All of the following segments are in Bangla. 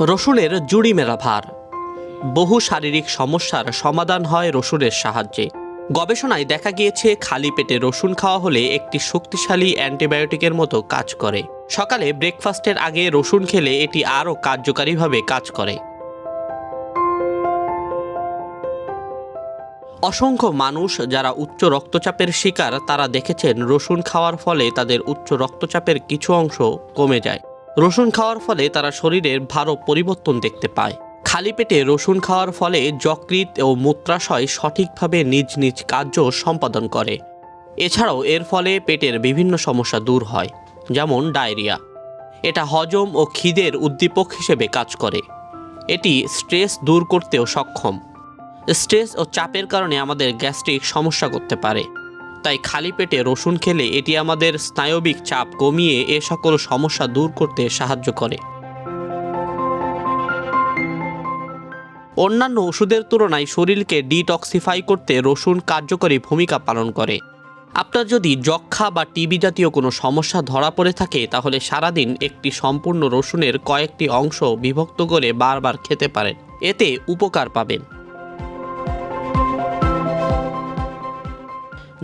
রসুনের জুড়ি মেলা ভার। বহু শারীরিক সমস্যার সমাধান হয় রসুনের সাহায্যে। গবেষণায় দেখা গিয়েছে, খালি পেটে রসুন খাওয়া হলে একটি শক্তিশালী অ্যান্টিবায়োটিকের মতো কাজ করে। সকালে ব্রেকফাস্টের আগে রসুন খেলে এটি আরও কার্যকারীভাবে কাজ করে। অসংখ্য মানুষ যারা উচ্চ রক্তচাপের শিকার, তারা দেখেছেন রসুন খাওয়ার ফলে তাদের উচ্চ রক্তচাপের কিছু অংশ কমে যায়। রসুন খাওয়ার ফলে তারা শরীরের ভারও পরিবর্তন দেখতে পায়। খালি পেটে রসুন খাওয়ার ফলে যকৃৎ ও মূত্রাশয় সঠিকভাবে নিজ নিজ কার্য সম্পাদন করে। এছাড়াও এর ফলে পেটের বিভিন্ন সমস্যা দূর হয়, যেমন ডায়রিয়া। এটা হজম ও খিদের উদ্দীপক হিসেবে কাজ করে। এটি স্ট্রেস দূর করতেও সক্ষম। স্ট্রেস ও চাপের কারণে আমাদের গ্যাস্ট্রিক সমস্যা করতে পারে। তাই খালি পেটে রসুন খেলে এটি আমাদের স্নায়বিক চাপ কমিয়ে এ সকল সমস্যা দূর করতে সাহায্য করে। অন্যান্য ওষুধের তুলনায় শরীরকে ডিটক্সিফাই করতে রসুন কার্যকরী ভূমিকা পালন করে। আপনার যদি যক্ষা বা টিবি জাতীয় কোনো সমস্যা ধরা পড়ে থাকে, তাহলে সারাদিন একটি সম্পূর্ণ রসুনের কয়েকটি অংশ বিভক্ত করে বারবার খেতে পারেন। এতে উপকার পাবেন।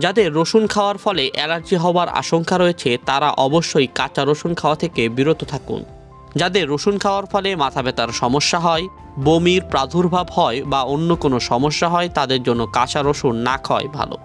যাদের রসুন খাওয়ার ফলে অ্যালার্জি হওয়ার আশঙ্কা রয়েছে, তারা অবশ্যই কাঁচা রসুন খাওয়া থেকে বিরত থাকুন। যাদের রসুন খাওয়ার ফলে মাথা ব্যথার সমস্যা হয়, বমির প্রাদুর্ভাব হয় বা অন্য কোনো সমস্যা হয়, তাদের জন্য কাঁচা রসুন না খাওয়াই ভালো।